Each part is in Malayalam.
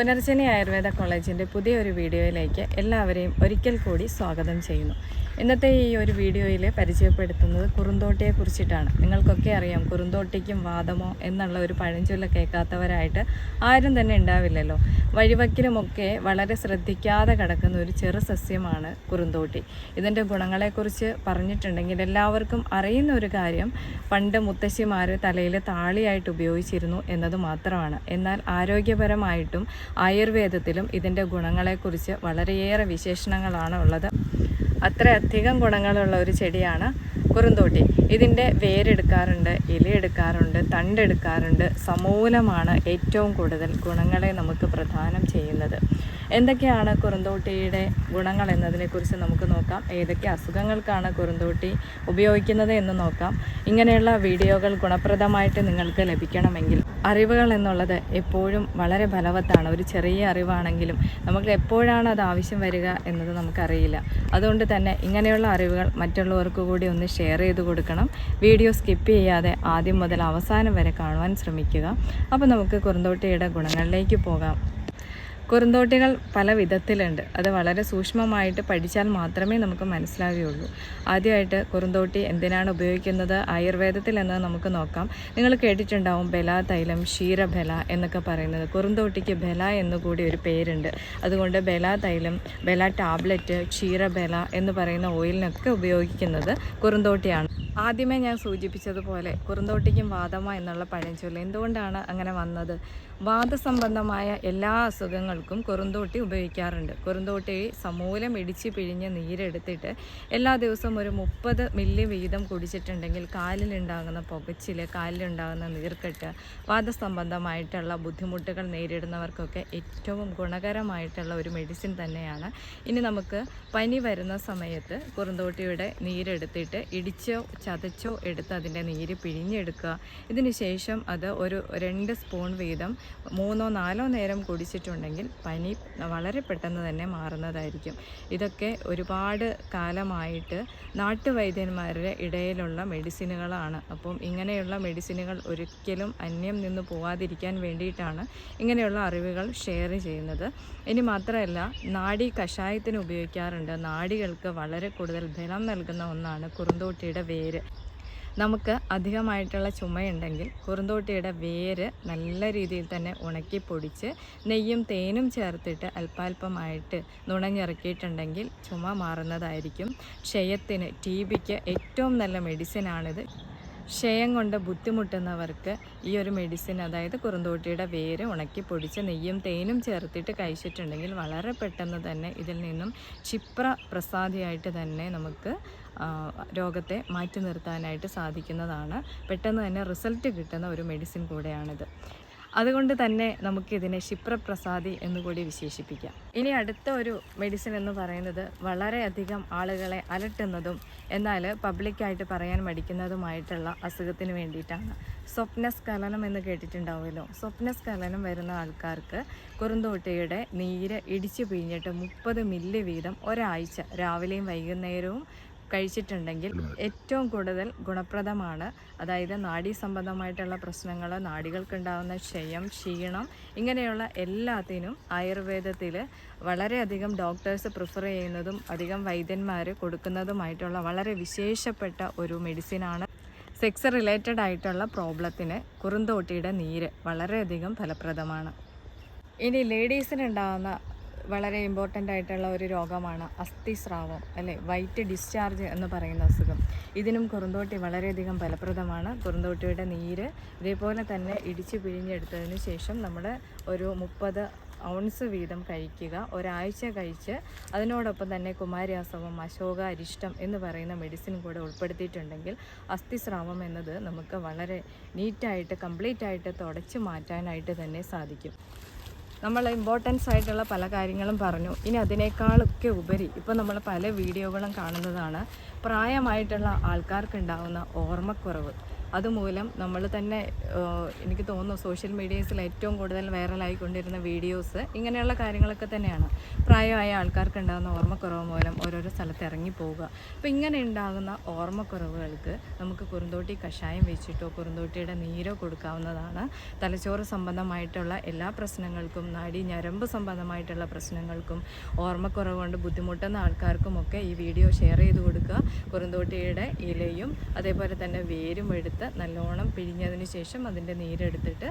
പുനർജനി ആയുർവേദ കോളേജിന്റെ പുതിയൊരു വീഡിയോയിലേക്ക് എല്ലാവരെയും ഒരിക്കൽ കൂടി സ്വാഗതം ചെയ്യുന്നു. ഇന്നത്തെ ഈ ഒരു വീഡിയോയിൽ പരിചയപ്പെടുത്തുന്നത് കുറുന്തോട്ടിയെ കുറിച്ചിട്ടാണ്. നിങ്ങൾക്കൊക്കെ അറിയാം കുറുന്തോട്ടിക്കും വാദമോ എന്നുള്ള ഒരു പഴഞ്ചൊല്ല കേൾക്കാത്തവരായിട്ട് ആരും തന്നെ ഉണ്ടാവില്ലല്ലോ. വഴിവക്കിലുമൊക്കെ വളരെ ശ്രദ്ധിക്കാതെ കിടക്കുന്ന ഒരു ചെറു സസ്യമാണ് കുറുന്തോട്ടി. ഇതിന്റെ ഗുണങ്ങളെക്കുറിച്ച് പറഞ്ഞിട്ടുണ്ടെങ്കിൽ എല്ലാവർക്കും അറിയുന്ന ഒരു കാര്യം പണ്ട് മുത്തശ്ശിമാർ തലയിൽ താളിയായിട്ട് ഉപയോഗിച്ചിരുന്നു എന്നത് മാത്രമാണ്. എന്നാൽ ആരോഗ്യപരമായിട്ടും ആയുർവേദത്തിലും ഇതിന്റെ ഗുണങ്ങളെക്കുറിച്ച് വളരെയേറെ വിശേഷണങ്ങളാണ് ഉള്ളത്. അത്രയധികം ഗുണങ്ങളുള്ള ഒരു ചെടിയാണ് കുറുന്തോട്ടി. ഇതിന്റെ വേരെടുക്കാറുണ്ട് ഇലയെടുക്കാറുണ്ട് തണ്ടെടുക്കാറുണ്ട്. സമൂലമാണ് ഏറ്റവും കൂടുതൽ ഗുണങ്ങളെ നമുക്ക് പ്രദാനം ചെയ്യുന്നത്. എന്തൊക്കെയാണ് കുറുന്തോട്ടിയുടെ ഗുണങ്ങൾ എന്നതിനെക്കുറിച്ച് നമുക്ക് നോക്കാം. ഏതൊക്കെ അസുഖങ്ങൾക്കാണ് കുറുന്തോട്ടി ഉപയോഗിക്കുന്നത് എന്ന് നോക്കാം. ഇങ്ങനെയുള്ള വീഡിയോകൾ ഗുണപ്രദമായിട്ട് നിങ്ങൾക്ക് ലഭിക്കണമെങ്കിൽ അറിവുകൾ എന്നുള്ളത് എപ്പോഴും വളരെ ഫലവത്താണ് ഒരു ചെറിയ അറിവാണെങ്കിലും നമുക്ക് എപ്പോഴാണ് അത് ആവശ്യം വരിക എന്നത് നമുക്കറിയില്ല. അതുകൊണ്ട് തന്നെ ഇങ്ങനെയുള്ള അറിവുകൾ മറ്റുള്ളവർക്ക് കൂടി ഒന്ന് ഷെയർ ചെയ്ത് കൊടുക്കണം. വീഡിയോ സ്കിപ്പ് ചെയ്യാതെ ആദ്യം മുതൽ അവസാനം വരെ കാണുവാൻ ശ്രമിക്കുക. അപ്പോൾ നമുക്ക് കുറുന്തോട്ടിയുടെ ഗുണങ്ങളിലേക്ക് പോകാം. കുറുന്തോട്ടികൾ പല വിധത്തിലുണ്ട്. അത് വളരെ സൂക്ഷ്മമായിട്ട് പഠിച്ചാൽ മാത്രമേ നമുക്ക് മനസ്സിലാവുകയുള്ളൂ. ആദ്യമായിട്ട് കുറുന്തോട്ടി എന്തിനാണ് ഉപയോഗിക്കുന്നത്? ആയുർവേദത്തിൽ എന്ന് നമുക്ക് നോക്കാം. നിങ്ങൾ കേട്ടിട്ടുണ്ടാവും ബല തൈലം ക്ഷീരബല എന്നൊക്കെ പറയുന്നത്. കുറുന്തോട്ടിക്ക് ബല എന്നുകൂടി ഒരു പേരുണ്ട്. അതുകൊണ്ട് ബല തൈലം ബല ടാബ്ലറ്റ് ക്ഷീരബല എന്ന് പറയുന്ന ഓയിലിനൊക്കെ ഉപയോഗിക്കുന്നത് കുറുന്തോട്ടിയാണ്. ആദ്യമേ ഞാൻ സൂചിപ്പിച്ചതുപോലെ കുറുന്തോട്ടിക്കും വാദമ എന്നുള്ള പഴഞ്ചൊല്ല് എന്തുകൊണ്ടാണ് അങ്ങനെ വന്നത്? വാദസംബന്ധമായ എല്ലാ അസുഖങ്ങൾക്കും കുറുന്തോട്ടി ഉപയോഗിക്കാറുണ്ട്. കുറുന്തോട്ടി സമൂലം ഇടിച്ച് പിഴിഞ്ഞ് നീരെടുത്തിട്ട് എല്ലാ ദിവസവും ഒരു മുപ്പത് മില്ലി വീതം കുടിച്ചിട്ടുണ്ടെങ്കിൽ കാലിലുണ്ടാകുന്ന പുകച്ചിൽ കാലിലുണ്ടാകുന്ന നീർക്കെട്ട് വാദസംബന്ധമായിട്ടുള്ള ബുദ്ധിമുട്ടുകൾ നേരിടുന്നവർക്കൊക്കെ ഏറ്റവും ഗുണകരമായിട്ടുള്ള ഒരു മെഡിസിൻ തന്നെയാണ്. ഇനി നമുക്ക് പനി വരുന്ന സമയത്ത് കുറുന്തോട്ടിയുടെ നീരെടുത്തിട്ട് ഇടിച്ചോ ചതച്ചോ എടുത്ത് അതിന്റെ നീര് പിഴിഞ്ഞെടുക്കുക. ഇതിന് ശേഷം അത് ഒരു രണ്ട് സ്പൂൺ വീതം മൂന്നോ നാലോ നേരം കുടിച്ചിട്ടുണ്ടെങ്കിൽ പനി വളരെ പെട്ടെന്ന് തന്നെ മാറുന്നതായിരിക്കും. ഇതൊക്കെ ഒരുപാട് കാലമായിട്ട് നാട്ടുവൈദ്യന്മാരുടെ ഇടയിലുള്ള മെഡിസിനുകളാണ്. അപ്പം ഇങ്ങനെയുള്ള മെഡിസിനുകൾ ഒരിക്കലും അന്യം നിന്ന് പോവാതിരിക്കാൻ വേണ്ടിയിട്ടാണ് ഇങ്ങനെയുള്ള അറിവുകൾ ഷെയർ ചെയ്യുന്നത്. ഇനി മാത്രമല്ല നാടി കഷായത്തിന് ഉപയോഗിക്കാറുണ്ട്. നാടികൾക്ക് വളരെ കൂടുതൽ ബലം നൽകുന്ന ഒന്നാണ് കുറുന്തോട്ടിയുടെ വേര്. നമുക്ക് അധികമായിട്ടുള്ള ചുമയുണ്ടെങ്കിൽ കുറുന്തോട്ടിയുടെ വേര് നല്ല രീതിയിൽ തന്നെ ഉണക്കി പൊടിച്ച് നെയ്യും തേനും ചേർത്തിട്ട് അല്പാൽപമായിട്ട് നുണഞ്ഞിറക്കിയിട്ടുണ്ടെങ്കിൽ ചുമ മാറുന്നതായിരിക്കും. ക്ഷയത്തിന് ടി ബിക്ക് ഏറ്റവും നല്ല മെഡിസിനാണിത് ക്ഷയം കൊണ്ട് ബുദ്ധിമുട്ടുന്നവർക്ക് ഈ ഒരു മെഡിസിൻ അതായത് കുറുന്തോട്ടിയുടെ വേര് ഉണക്കി പൊടിച്ച് നെയ്യും തേനും ചേർത്തിട്ട് കഴിച്ചിട്ടുണ്ടെങ്കിൽ വളരെ പെട്ടെന്ന് തന്നെ ഇതിൽ നിന്നും ക്ഷിപ്ര പ്രസാദിയായിട്ട് തന്നെ നമുക്ക് രോഗത്തെ മാറ്റി നിർത്താനായിട്ട് സാധിക്കുന്നതാണ്. പെട്ടെന്ന് തന്നെ റിസൾട്ട് കിട്ടുന്ന ഒരു മെഡിസിൻ കൂടെയാണിത്. അതുകൊണ്ട് തന്നെ നമുക്കിതിനെ ക്ഷിപ്രപ്രസാദി എന്നുകൂടി വിശേഷിപ്പിക്കാം. ഇനി അടുത്ത ഒരു മെഡിസിൻ എന്ന് പറയുന്നത് വളരെയധികം ആളുകളെ അലട്ടുന്നതും എന്നാൽ പബ്ലിക്കായിട്ട് പറയാൻ മടിക്കുന്നതുമായിട്ടുള്ള അസുഖത്തിന് വേണ്ടിയിട്ടാണ്. സ്വപ്നസ്ഖലനം എന്ന് കേട്ടിട്ടുണ്ടാവുമല്ലോ. സ്വപ്നസ്ഖലനം വരുന്ന ആൾക്കാർക്ക് കുറുന്തോട്ടിയുടെ നീര് ഇടിച്ചു പിഴിഞ്ഞിട്ട് മുപ്പത് മില്ലി വീതം ഒരാഴ്ച രാവിലെയും വൈകുന്നേരവും കഴിച്ചിട്ടുണ്ടെങ്കിൽ ഏറ്റവും കൂടുതൽ ഗുണപ്രദമാണ്. അതായത് നാഡീ സംബന്ധമായിട്ടുള്ള പ്രശ്നങ്ങൾ നാടികൾക്കുണ്ടാകുന്ന ക്ഷയം ക്ഷീണം ഇങ്ങനെയുള്ള എല്ലാത്തിനും ആയുർവേദത്തിൽ വളരെയധികം ഡോക്ടേഴ്സ് പ്രിഫർ ചെയ്യുന്നതും അധികം വൈദ്യന്മാർ കൊടുക്കുന്നതുമായിട്ടുള്ള വളരെ വിശേഷപ്പെട്ട ഒരു മെഡിസിനാണ്. സെക്സ് റിലേറ്റഡ് ആയിട്ടുള്ള പ്രോബ്ലത്തിന് കുറുന്തോട്ടിയുടെ നീര് വളരെയധികം ഫലപ്രദമാണ്. ഇനി ലേഡീസിനുണ്ടാകുന്ന വളരെ ഇമ്പോർട്ടന്റ് ആയിട്ടുള്ള ഒരു രോഗമാണ് അസ്ഥിസ്രാവം അല്ലെ? വൈറ്റ് ഡിസ്ചാർജ് എന്ന് പറയുന്ന അസുഖം. ഇതിനും കുറുന്തോട്ടി വളരെയധികം ഫലപ്രദമാണ്. കുറുന്തോട്ടിയുടെ നീര് ഇതേപോലെ തന്നെ ഇടിച്ചു പിഴിഞ്ഞെടുത്തതിന് ശേഷം നമ്മൾ ഒരു മുപ്പത് ഔൺസ് വീതം കഴിക്കുക. ഒരാഴ്ച കഴിച്ച് അതിനോടൊപ്പം തന്നെ കുമാരാസവം അശോക അരിഷ്ടം എന്ന് പറയുന്ന മെഡിസിൻ കൂടെ ഉൾപ്പെടുത്തിയിട്ടുണ്ടെങ്കിൽ അസ്ഥിസ്രാവം എന്നത് നമുക്ക് വളരെ നീറ്റായിട്ട് കംപ്ലീറ്റ് ആയിട്ട് തുടച്ച് മാറ്റാനായിട്ട് തന്നെ സാധിക്കും. നമ്മൾ ഇമ്പോർട്ടൻസ് ആയിട്ടുള്ള പല കാര്യങ്ങളും പറഞ്ഞു. ഇനി അതിനേക്കാളൊക്കെ ഉപരി ഇപ്പോൾ നമ്മൾ പല വീഡിയോകളും കാണുന്നതാണ് പ്രായമായിട്ടുള്ള ആൾക്കാർക്കുണ്ടാകുന്ന ഓർമ്മക്കുറവ്. അതുമൂലം നമ്മൾ തന്നെ എനിക്ക് തോന്നുന്നു സോഷ്യൽ മീഡിയസിൽ ഏറ്റവും കൂടുതൽ വൈറലായിക്കൊണ്ടിരുന്ന വീഡിയോസ് ഇങ്ങനെയുള്ള കാര്യങ്ങളൊക്കെ തന്നെയാണ്. പ്രായമായ ആൾക്കാർക്ക് ഉണ്ടാകുന്ന ഓർമ്മക്കുറവ് മൂലം ഓരോരോ സ്ഥലത്ത് ഇറങ്ങി പോവുക അപ്പോൾ ഇങ്ങനെ ഉണ്ടാകുന്ന ഓർമ്മക്കുറവുകൾക്ക് നമുക്ക് കുറുന്തോട്ടി കഷായം വെച്ചിട്ടോ കുറുന്തോട്ടിയുടെ നീരോ കൊടുക്കാവുന്നതാണ്. തലച്ചോറ് സംബന്ധമായിട്ടുള്ള എല്ലാ പ്രശ്നങ്ങൾക്കും നാടി ഞരമ്പ് സംബന്ധമായിട്ടുള്ള പ്രശ്നങ്ങൾക്കും ഓർമ്മക്കുറവ് കൊണ്ട് ബുദ്ധിമുട്ടുന്ന ആൾക്കാർക്കുമൊക്കെ ഈ വീഡിയോ ഷെയർ ചെയ്ത് കൊടുക്കുക. കുറുന്തോട്ടിയുടെ ഇലയും അതേപോലെ തന്നെ വേരും എടുത്ത് നല്ലോണം പിഴിഞ്ഞതിന് ശേഷം അതിന്റെ നീരെടുത്തിട്ട്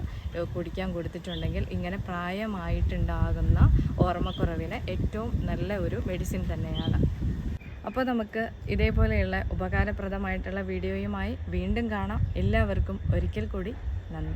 കുടിക്കാൻ കൊടുത്തിട്ടുണ്ടെങ്കിൽ ഇങ്ങനെ പ്രായമായിട്ടുണ്ടാകുന്ന ഓർമ്മക്കുറവിന് ഏറ്റവും നല്ല ഒരു മെഡിസിൻ തന്നെയാണ്. അപ്പോൾ നമുക്ക് ഇതേപോലെയുള്ള ഉപകാരപ്രദമായിട്ടുള്ള വീഡിയോയുമായി വീണ്ടും കാണാം. എല്ലാവർക്കും ഒരിക്കൽ കൂടി നന്ദി.